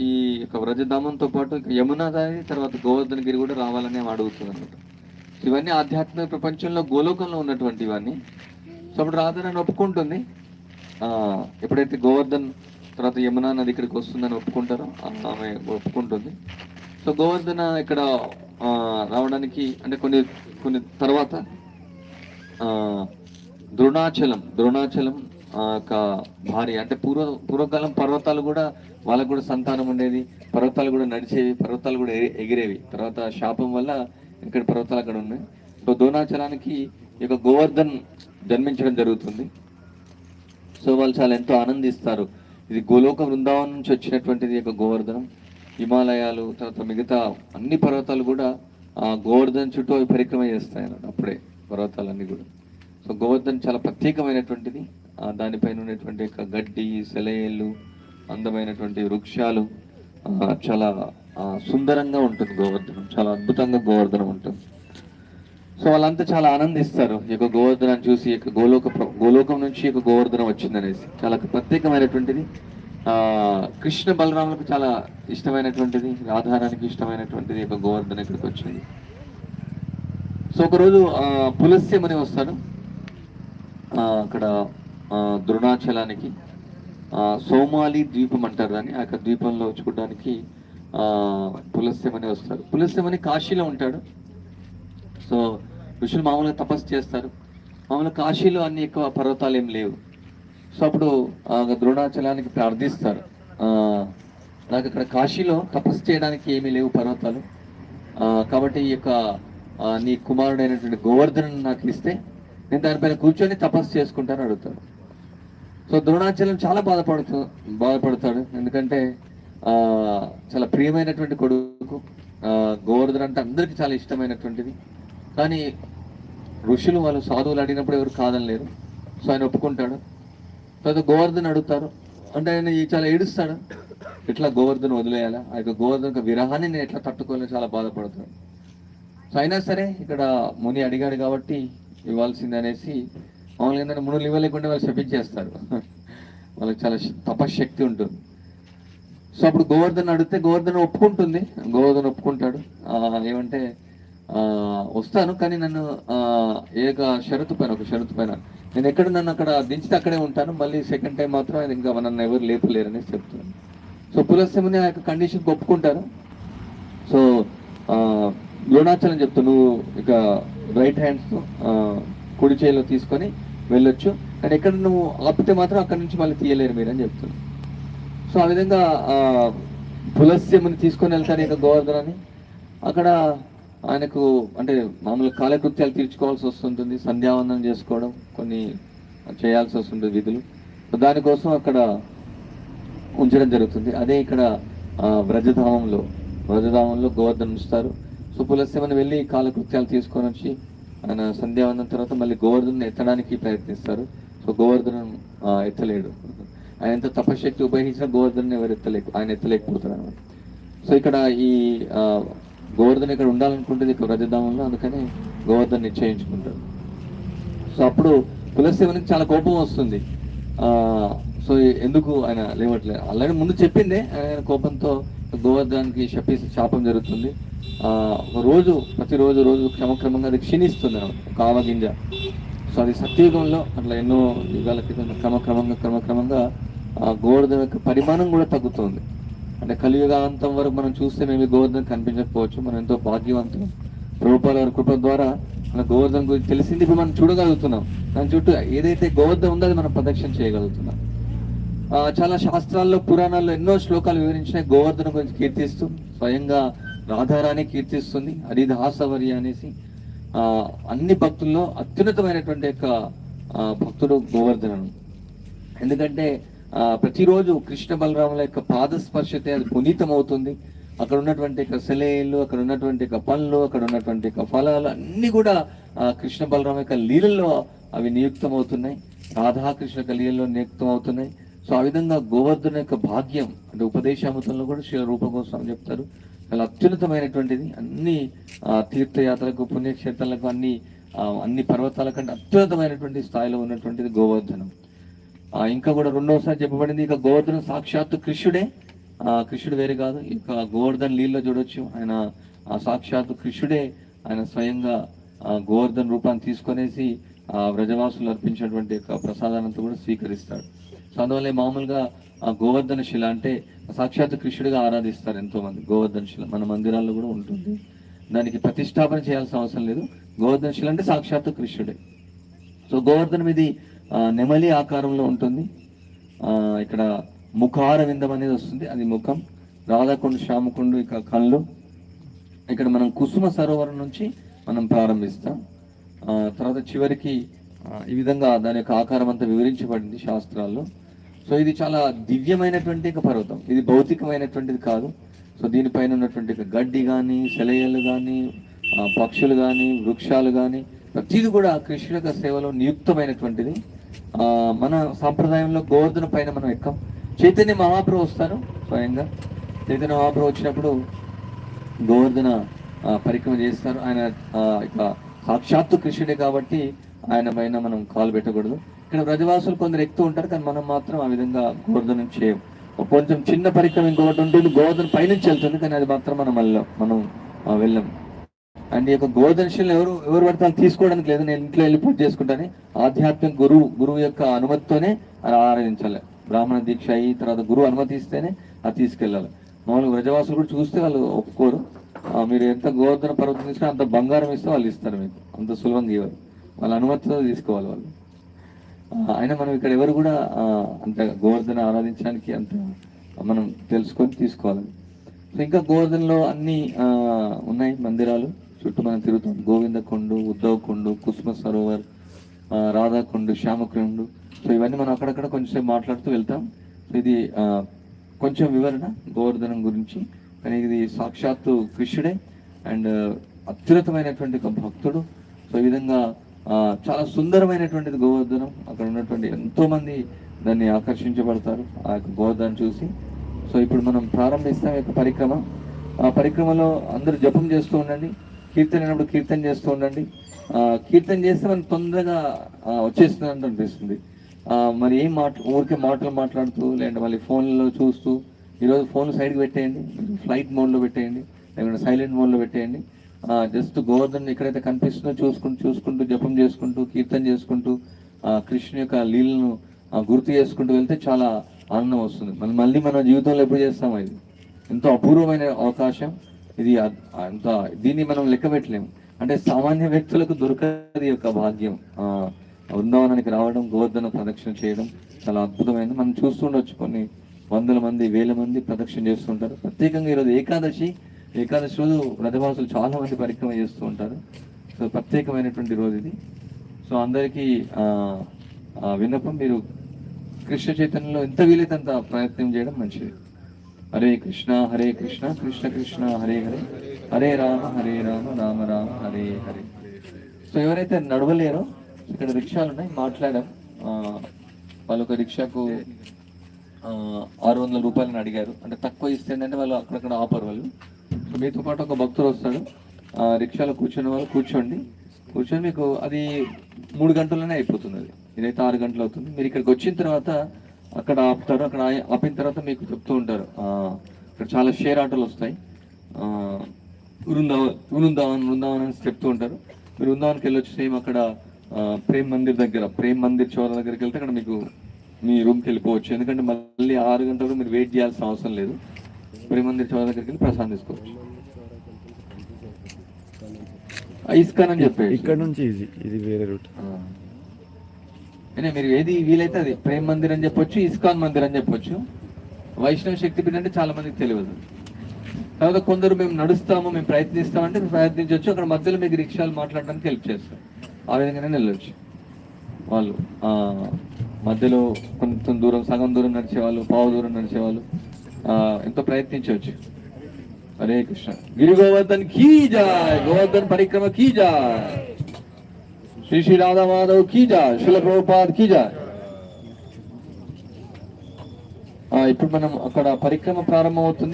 ఈ యొక్క వ్రజధామంతో పాటు ఇక యమునా దారి తర్వాత గోవర్ధనగిరి కూడా రావాలని అడుగుతుంది అనమాట ఇవన్నీ ఆధ్యాత్మిక ప్రపంచంలో గోలోకంలో ఉన్నటువంటి ఇవన్నీ. సో అప్పుడు రాధనని ఒప్పుకుంటుంది. ఎప్పుడైతే గోవర్ధన్ తర్వాత యమునా నది ఇక్కడికి వస్తుందని ఒప్పుకుంటారో ఆమె ఒప్పుకుంటుంది. సో గోవర్ధన ఇక్కడ రావడానికి అంటే కొన్ని కొన్ని తర్వాత ద్రోణాచలం ద్రోణాచలం ఆ, యొక్క భార్య అంటే పూర్వ పూర్వకాలం పర్వతాలు కూడా వాళ్ళకు కూడా సంతానం ఉండేది పర్వతాలు కూడా నడిచేవి పర్వతాలు కూడా ఎగిరేవి. తర్వాత శాపం వల్ల ఇక్కడ పర్వతాలు అక్కడ ఉన్నాయి. సో ద్రోణాచలానికి ఈ యొక్క గోవర్ధన్ జన్మించడం జరుగుతుంది. సో వాళ్ళు చాలా ఎంతో ఆనందిస్తారు. ఇది గోలోక బృందావనం నుంచి వచ్చినటువంటిది యొక్క గోవర్ధనం. హిమాలయాలు తర్వాత మిగతా అన్ని పర్వతాలు కూడా ఆ గోవర్ధన్ చుట్టూ అవి పరిక్రమ చేస్తాయి అన్నమాట అప్పుడే పర్వతాలన్నీ కూడా. సో గోవర్ధన్ చాలా ప్రత్యేకమైనటువంటిది. దానిపైన ఉన్నటువంటి యొక్క గడ్డి సెలయేళ్ళు అందమైనటువంటి వృక్షాలు చాలా సుందరంగా ఉంటుంది గోవర్ధనం చాలా అద్భుతంగా గోవర్ధనం ఉంటుంది. సో వాళ్ళంతా చాలా ఆనందిస్తారు. ఈ యొక్క గోవర్ధనాన్ని చూసి ఈ యొక్క గోలోక గోలోకం నుంచి ఈ యొక్క గోవర్ధనం వచ్చిందనేసి. చాలా ప్రత్యేకమైనటువంటిది. కృష్ణ బలరాములకు చాలా ఇష్టమైనటువంటిది రాధారానికి ఇష్టమైనటువంటిది ఈ యొక్క గోవర్ధన ఇక్కడికి వచ్చింది. సో ఒకరోజు ఆ, అని వస్తాడు అక్కడ ద్రోణాచలానికి సోమాలి ద్వీపం అంటారు దాన్ని. ఆ యొక్క ద్వీపంలో చూడడానికి పులస్యమని వస్తారు. పులస్యమని అని కాశీలో ఉంటాడు. సో ఋషులు మామూలుగా తపస్సు చేస్తారు. మామూలుగా కాశీలో అన్ని ఎక్కువ పర్వతాలు ఏం లేవు. సో అప్పుడు ద్రోణాచలానికి ప్రార్థిస్తారు. నాకు ఇక్కడ కాశీలో తపస్సు చేయడానికి ఏమీ లేవు పర్వతాలు. కాబట్టి ఈ యొక్క నీ కుమారుడైనటువంటి గోవర్ధనను నాకు ఇస్తే నేను దానిపైన కూర్చొని తపస్సు చేసుకుంటాను అడుగుతాడు సో ద్రోణాచలం చాలా బాధపడుతూ బాధపడతాడు. ఎందుకంటే చాలా ప్రియమైనటువంటి కొడుకు గోవర్ధన్ అంటే అందరికీ చాలా ఇష్టమైనటువంటిది. కానీ ఋషులు వాళ్ళు సాధువులు అడిగినప్పుడు ఎవరు కాదనలేరు సో ఆయన ఒప్పుకుంటాడు. తర్వాత గోవర్ధన్ అడుగుతారు అంటే ఆయన ఈ చాలా ఏడుస్తాడు. ఎట్లా గోవర్ధన్ వదిలేయాలా? ఆ యొక్క గోవర్ధన్ యొక్క విరహాన్ని నేను ఎట్లా తట్టుకోవాలని చాలా బాధపడుతాడు సో అయినా సరే ఇక్కడ ముని అడిగాడు కాబట్టి ఇవ్వాల్సింది అనేసి మామూలుగా ఏంటంటే మునులు ఇవ్వలేకుండా వాళ్ళు శపించేస్తారు. వాళ్ళకి చాలా శ- తపశ్శక్తి ఉంటుంది. సో అప్పుడు గోవర్ధన్ అడిగితే గోవర్ధన్ ఒప్పుకుంటుంది. గోవర్ధన్ ఒప్పుకుంటాడు. ఏమంటే వస్తాను కానీ నన్ను ఏ ఏక షరతు పైన ఒక షరతు పైన. నేను ఎక్కడ నన్ను అక్కడ దించితే అక్కడే ఉంటాను. మళ్ళీ సెకండ్ టైం మాత్రం ఆయన ఇంకా నన్ను ఎవరు లేపలేరని చెప్తున్నాను సో పులస్యముని ఆ యొక్క కండిషన్ ఒప్పుకుంటారు. సో ద్రోణాచలం చెప్తాను. నువ్వు ఇక రైట్ హ్యాండ్స్ కుడి చేయిలో తీసుకొని వెళ్ళొచ్చు. కానీ ఎక్కడ నువ్వు ఆపితే మాత్రం అక్కడ నుంచి మళ్ళీ తీయలేరు మీరు అని చెప్తున్నాను సో ఆ విధంగా పులస్యముని తీసుకొని వెళ్తారు ఇక గోవర్ధనాన్ని అక్కడ ఆయనకు అంటే మామూలు కాలకృత్యాలు తీర్చుకోవాల్సి వస్తుంటుంది సంధ్యావందనం చేసుకోవడం కొన్ని చేయాల్సి వస్తుంది విధులు. సో దానికోసం అక్కడ ఉంచడం జరుగుతుంది. అదే ఇక్కడ వ్రజధామంలో వ్రజధామంలో గోవర్ధనం ఉంచుతారు. సో పులస్యమని వెళ్ళి కాలకృత్యాలు తీసుకొని వచ్చి ఆయన సంధ్యావందం తర్వాత మళ్ళీ గోవర్ధన్ ఎత్తడానికి ప్రయత్నిస్తారు. సో గోవర్ధనం ఎత్తలేడు. ఆయన ఎంత తపశక్తి ఉపయోగించిన గోవర్ధన్ ఎవరు ఎత్తలేక ఆయన ఎత్తలేకపోతారు అనమాట సో ఇక్కడ ఈ గోవర్ధన్ ఇక్కడ ఉండాలనుకుంటుంది ఇక్కడ రజధామంలో అందుకని గోవర్ధన్ నిశ్చయించుకుంటారు సో అప్పుడు పులస్యవనికి చాలా కోపం వస్తుంది. సో ఎందుకు ఆయన లేవట్లేదు ఆల్రెడీ ముందు చెప్పిందే ఆయన కోపంతో గోవర్ధనానికి శపి శాపం జరుగుతుంది. రోజు ప్రతిరోజు రోజు క్రమక్రమంగా అది క్షీణిస్తుంది అన్నమాట, ఒక ఆవగింజ సో అది సత్యయుగంలో అట్లా ఎన్నో యుగాల క్రితం క్రమక్రమంగా క్రమక్రమంగా ఆ గోవర్ధన యొక్క పరిమాణం కూడా తగ్గుతుంది. అంటే కలియుగాంతం వరకు మనం చూస్తే మేము గోవర్ధన కనిపించకపోవచ్చు మనం ఎంతో భాగ్యవంతం రూపాయల కృప ద్వారా మన గోవర్ధన గురించి తెలిసింది ఇప్పుడు మనం చూడగలుగుతున్నాం. దాని చుట్టూ ఏదైతే గోవర్ధన ఉందో అది మనం ప్రదక్షిణ చేయగలుగుతున్నాం. చాలా శాస్త్రాల్లో పురాణాల్లో ఎన్నో శ్లోకాలు వివరించినాయి గోవర్ధన గురించి కీర్తిస్తూ స్వయంగా రాధారాణి కీర్తిస్తుంది హరిదాసవరి అనేసి అన్ని భక్తుల్లో అత్యున్నతమైనటువంటి యొక్క భక్తుడు గోవర్ధనను ఎందుకంటే ప్రతిరోజు కృష్ణ బలరాముల యొక్క పాద స్పర్శతే అది పునీతం అవుతుంది అక్కడ ఉన్నటువంటి యొక్క సెలయేళ్ళు అక్కడ ఉన్నటువంటి యొక్క పనులు అక్కడ ఉన్నటువంటి యొక్క ఫలాలు కూడా కృష్ణ బలరామ యొక్క లీలల్లో అవి నియుక్తం అవుతున్నాయి రాధాకృష్ణ యొక్క లీలల్లో నియుక్తం అవుతున్నాయి సో ఆ విధంగా గోవర్ధన యొక్క భాగ్యం అంటే ఉపదేశామృతంలో కూడా శ్రీ రూపగోస్వామి చెప్తారు. చాలా అత్యున్నతమైనటువంటిది. అన్ని తీర్థయాత్రలకు పుణ్యక్షేత్రాలకు అన్ని అన్ని పర్వతాల కంటే అత్యున్నతమైనటువంటి స్థాయిలో ఉన్నటువంటిది గోవర్ధనం. ఇంకా కూడా రెండవసారి చెప్పబడింది ఇక గోవర్ధనం సాక్షాత్తు కృష్ణుడే. కృష్ణుడు వేరే కాదు ఇక గోవర్ధన్ లీల్లో చూడొచ్చు. ఆయన ఆ సాక్షాత్ కృష్ణుడే. ఆయన స్వయంగా గోవర్ధన్ రూపాన్ని తీసుకొనేసి వ్రజవాసులు అర్పించినటువంటి యొక్క ప్రసాదానంతా కూడా స్వీకరిస్తాడు సో అందువల్ల మామూలుగా ఆ గోవర్ధన శిల అంటే సాక్షాత్ కృష్ణుడిగా ఆరాధిస్తారు ఎంతోమంది. గోవర్ధన శిల మన మందిరాల్లో కూడా ఉంటుంది. దానికి ప్రతిష్టాపన చేయాల్సిన అవసరం లేదు. గోవర్ధన శిల అంటే సాక్షాత్ కృష్ణుడే. సో గోవర్ధనం ఇది నెమలి ఆకారంలో ఉంటుంది. ఇక్కడ ముఖార విందం అనేది వస్తుంది. అది ముఖం. రాధాకుండు శ్యామకుండు ఇక కళ్ళు. ఇక్కడ మనం కుసుమ సరోవరం నుంచి మనం ప్రారంభిస్తాం. తర్వాత చివరికి ఈ విధంగా దాని యొక్క ఆకారం అంతా వివరించబడింది శాస్త్రాల్లో. సో ఇది చాలా దివ్యమైనటువంటి ఒక పర్వతం. ఇది భౌతికమైనటువంటిది కాదు. సో దీనిపైన ఉన్నటువంటి గడ్డి కానీ సెలయలు కానీ పక్షులు కానీ వృక్షాలు కానీ ప్రతిది కూడా కృష్ణ యొక్క సేవలో నియుక్తమైనటువంటిది. మన సాంప్రదాయంలో గోవర్ధన పైన మనం ఎక్కం. చైతన్య మహాప్రభు వస్తారు స్వయంగా. చైతన్య మహాప్రభు వచ్చినప్పుడు గోవర్ధన పరిక్రమ చేస్తారు. ఆయన ఆ, సాక్షాత్తు కృష్ణుడే కాబట్టి ఆయన పైన మనం కాలు పెట్టకూడదు. ఇక్కడ ప్రజవాసులు కొందరు ఎక్కుతూ ఉంటారు కానీ మనం మాత్రం ఆ విధంగా గోవర్ధనం చేయం కొంచెం చిన్న పరిక్రమ ఇంకొకటి ఉంటుంది గోవర్ధన పైనుంచి వెళ్తుంది కానీ అది మాత్రం మనం వెళ్ళాం మనం వెళ్ళాం. అండ్ ఈ యొక్క గోదర్శనం ఎవరు ఎవరు పడితే తీసుకోవడానికి లేదు నేను ఇంట్లో వెళ్ళి పూజ చేసుకుంటాను. ఆధ్యాత్మిక గురువు గురువు యొక్క అనుమతితోనే అది ఆరాధించాలి. బ్రాహ్మణ దీక్ష అయ్యి తర్వాత గురువు అనుమతి ఇస్తేనే అది తీసుకెళ్ళాలి. మామూలుగా వ్రజవాసులు కూడా చూస్తే వాళ్ళు ఒప్పుకోరు. మీరు ఎంత గోవర్ధన పర్వతం ఇచ్చినా అంత బంగారం ఇస్తే వాళ్ళు ఇస్తారు మీకు. అంత సులభంగా ఇవ్వరు. వాళ్ళ అనుమతితో తీసుకోవాలి వాళ్ళు. అయినా మనం ఇక్కడ ఎవరు కూడా అంత గోవర్ధన ఆరాధించడానికి అంత మనం తెలుసుకొని తీసుకోవాలి. సో ఇంకా గోవర్ధనలో అన్ని ఉన్నాయి మందిరాలు. చుట్టూ మనం తిరుగుతాం. గోవింద కొండు ఉద్ధవ్ కొండు కుసుమ సరోవర్ రాధాకొండు శ్యామకుండు. సో ఇవన్నీ మనం అక్కడక్కడ కొంచెం మాట్లాడుతూ వెళ్తాం. సో ఇది కొంచెం వివరణ గోవర్ధనం గురించి. కానీ ఇది సాక్షాత్తు కృష్ణుడే అండ్ అత్యున్నతమైనటువంటి ఒక భక్తుడు. సో ఈ విధంగా చాలా సుందరమైనటువంటిది గోవర్ధనం. అక్కడ ఉన్నటువంటి ఎంతోమంది దాన్ని ఆకర్షించబడతారు ఆ యొక్క గోవర్ధనం చూసి. సో ఇప్పుడు మనం ప్రారంభిస్తాం యొక్క పరిక్రమ. ఆ పరిక్రమలో అందరూ జపం చేస్తూ ఉండండి. కీర్తన అయినప్పుడు కీర్తన చేస్తూ ఉండండి. కీర్తన చేస్తే మనం తొందరగా ఆ, అనిపిస్తుంది. మరి ఏం మాట ఊరికే మాటలు మాట్లాడుతూ లేదంటే మళ్ళీ ఫోన్లో చూస్తూ ఈరోజు ఫోన్ సైడ్కి పెట్టేయండి ఫ్లైట్ మోడ్లో పెట్టేయండి లేకుంటే సైలెంట్ మోడ్లో పెట్టేయండి. జస్ట్ గోవర్ధన్ ఎక్కడైతే కనిపిస్తుందో చూసుకుంటూ చూసుకుంటూ జపం చేసుకుంటూ కీర్తన చేసుకుంటూ కృష్ణ యొక్క లీలను గుర్తు చేసుకుంటూ వెళ్తే చాలా ఆనందం వస్తుంది. మనం మళ్ళీ మన జీవితంలో ఎప్పుడు చేస్తాం ఇది. ఎంతో అపూర్వమైన అవకాశం. ఇది అంత దీన్ని మనం లెక్క పెట్టలేము. అంటే సామాన్య వ్యక్తులకు దొరకది యొక్క భాగ్యం. వృందావనానికి బృందావనానికి రావడం గోవర్ధన ప్రదక్షిణ చేయడం చాలా అద్భుతమైనది మనం చూస్తుండొచ్చు కొన్ని వందల మంది వేల మంది ప్రదక్షిణ చేస్తుంటారు. ప్రత్యేకంగా ఈరోజు ఏకాదశి ఏకాదశి రోజు వ్రతవాసులు చాలా మంది పరిక్రమ చేస్తూ ఉంటారు. సో ప్రత్యేకమైనటువంటి రోజు ఇది. సో అందరికీ విన్నపం మీరు కృష్ణ చైతన్యంలో ఎంత వీలైతే అంత ప్రయత్నం చేయడం మంచిది. హరే కృష్ణ హరే కృష్ణ కృష్ణ కృష్ణ హరే హరే. హరే రామ హరే రామ రామ రామ హరే హరే. సో ఎవరైతే నడవలేరో ఇక్కడ రిక్షాలు ఉన్నాయి మాట్లాడాం వాళ్ళొక రిక్షాకు ఆరు వందల రూపాయలని అడిగారు. అంటే తక్కువ ఇస్తే ఏంటంటే వాళ్ళు అక్కడక్కడ ఆపరు వాళ్ళు. సో మీతో పాటు ఒక భక్తుడు వస్తాడు. ఆ, రిక్షాలో కూర్చున్న వాళ్ళు కూర్చోండి. కూర్చొని మీకు అది మూడు గంటల్లోనే అయిపోతుంది అది ఇదైతే ఆరు గంటలు అవుతుంది. మీరు ఇక్కడికి వచ్చిన తర్వాత అక్కడ ఆపుతారు. అక్కడ ఆపిన తర్వాత మీకు చెప్తూ ఉంటారు. ఇక్కడ చాలా షేర్ ఆటోలు వస్తాయి. వృందావన్ వృందావన్ వృందావన్ అని చెప్తూ ఉంటారు. మీరు వృందావన్కి వెళ్ళొచ్చు సేమ్ అక్కడ ప్రేమ్ మందిర్ దగ్గర ప్రేమ్ మందిర్ చోర దగ్గరికి వెళ్తే అక్కడ మీకు మీ రూమ్కి వెళ్ళిపోవచ్చు. ఎందుకంటే మళ్ళీ ఆరు గంటలు మీరు వెయిట్ చేయాల్సిన అవసరం లేదు. ప్రేమ్ మందిర్ చోర దగ్గరికి వెళ్ళి ప్రసాదం తీసుకోవచ్చు. ఇస్కాన్ అని చెప్పేసి. ఇక్కడ నుంచి ఈజీ ఇది వేరే రూట్. మీరు ఏది వీలైతే అది ప్రేమ్ మందిర్ అని చెప్పొచ్చు ఇస్కాన్ మందిర్ అని చెప్పొచ్చు. వైష్ణవ శక్తిపీఠ అంటే చాలా మందికి తెలియదు. తర్వాత కొందరు మేము నడుస్తాము మేము ప్రయత్నిస్తామంటే ప్రయత్నించవచ్చు. అక్కడ మధ్యలో మీకు రిక్షాలు మాట్లాడడానికి హెల్ప్ చేస్తారు. ఆ విధంగానే వెళ్ళొచ్చు వాళ్ళు. మధ్యలో కొంచెం దూరం సగం దూరం నడిచేవాళ్ళు పావు దూరం నడిచేవాళ్ళు ఆ, ఎంతో ప్రయత్నించవచ్చు. హరే కృష్ణ. గిరి గోవర్ధన్ కీ జాయ్. గోవర్ధన్ పరిక్రమ కీ జాయ్. శ్రీ శ్రీ రాధా మాధవ్ కీ జాయ్. శిల ప్రభుపాద్ కీ జాయ్. ఇప్పుడు మనం అక్కడ పరిక్రమ ప్రారంభం అవుతుంది